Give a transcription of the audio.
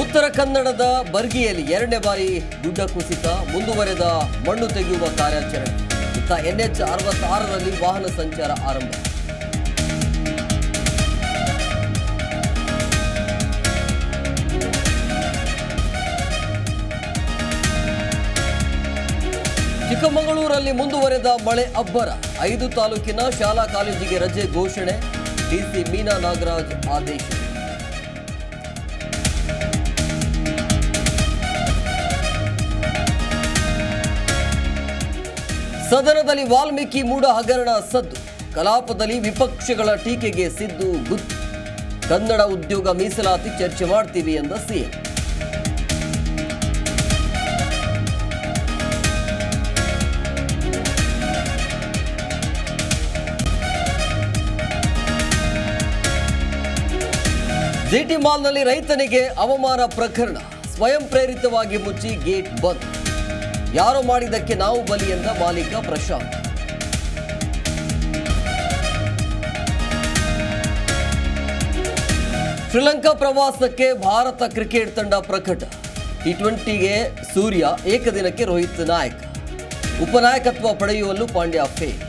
ಉತ್ತರ ಕನ್ನಡದ ಬರ್ಗಿಯಲ್ಲಿ ಎರಡನೇ ಬಾರಿ ಗುಡ್ಡ ಕುಸಿತ ಮುಂದುವರೆದ ಮಣ್ಣು ತೆಗೆಯುವ ಕಾರ್ಯಾಚರಣೆ. ಇತ್ತ ಎನ್ಎಚ್ ಅರವತ್ತಾರರಲ್ಲಿ ವಾಹನ ಸಂಚಾರ ಆರಂಭ. ಚಿಕ್ಕಮಗಳೂರಲ್ಲಿ ಮುಂದುವರೆದ ಮಳೆ ಅಬ್ಬರ. ಐದು ತಾಲೂಕಿನ ಶಾಲಾ ಕಾಲೇಜಿಗೆ ರಜೆ ಘೋಷಣೆ. ಡಿಸಿ ಮೀನಾ ನಾಗರಾಜ್ ಆದೇಶ. ಸದನದಲ್ಲಿ ವಾಲ್ಮೀಕಿ ಮೂಡ ಹಗರಣ ಸದ್ದು. ಕಲಾಪದಲ್ಲಿ ವಿಪಕ್ಷಗಳ ಟೀಕೆಗೆ ಸಿದ್ದು ಗುದ್ದು ಕನ್ನಡ ಉದ್ಯೋಗ ಮೀಸಲಾತಿ ಚರ್ಚೆ ಮಾಡ್ತೀವಿ ಎಂದ ಸಿಎಂ. ಜಿಟಿ ಮಾಲ್ನಲ್ಲಿ ರೈತನಿಗೆ ಅವಮಾನ ಪ್ರಕರಣ. ಸ್ವಯಂ ಪ್ರೇರಿತವಾಗಿ ಮುಚ್ಚಿ ಗೇಟ್ ಬಂದ್. ಯಾರೋ ಮಾಡಿದ್ದಕ್ಕೆ ನಾವು ಬಲಿ ಎಂದ ಮಾಲೀಕ ಪ್ರಶಾಂತ್. ಶ್ರೀಲಂಕಾ ಪ್ರವಾಸಕ್ಕೆ ಭಾರತ ಕ್ರಿಕೆಟ್ ತಂಡ ಪ್ರಕಟ. ಟಿ ಟ್ವೆಂಟಿಗೆ ಸೂರ್ಯ ಏಕದಿನಕ್ಕೆ ರೋಹಿತ್ ನಾಯಕ್. ಉಪನಾಯಕತ್ವ ಪಡೆಯುವಲ್ಲೂ ಪಾಂಡ್ಯ ಫೇಲ್.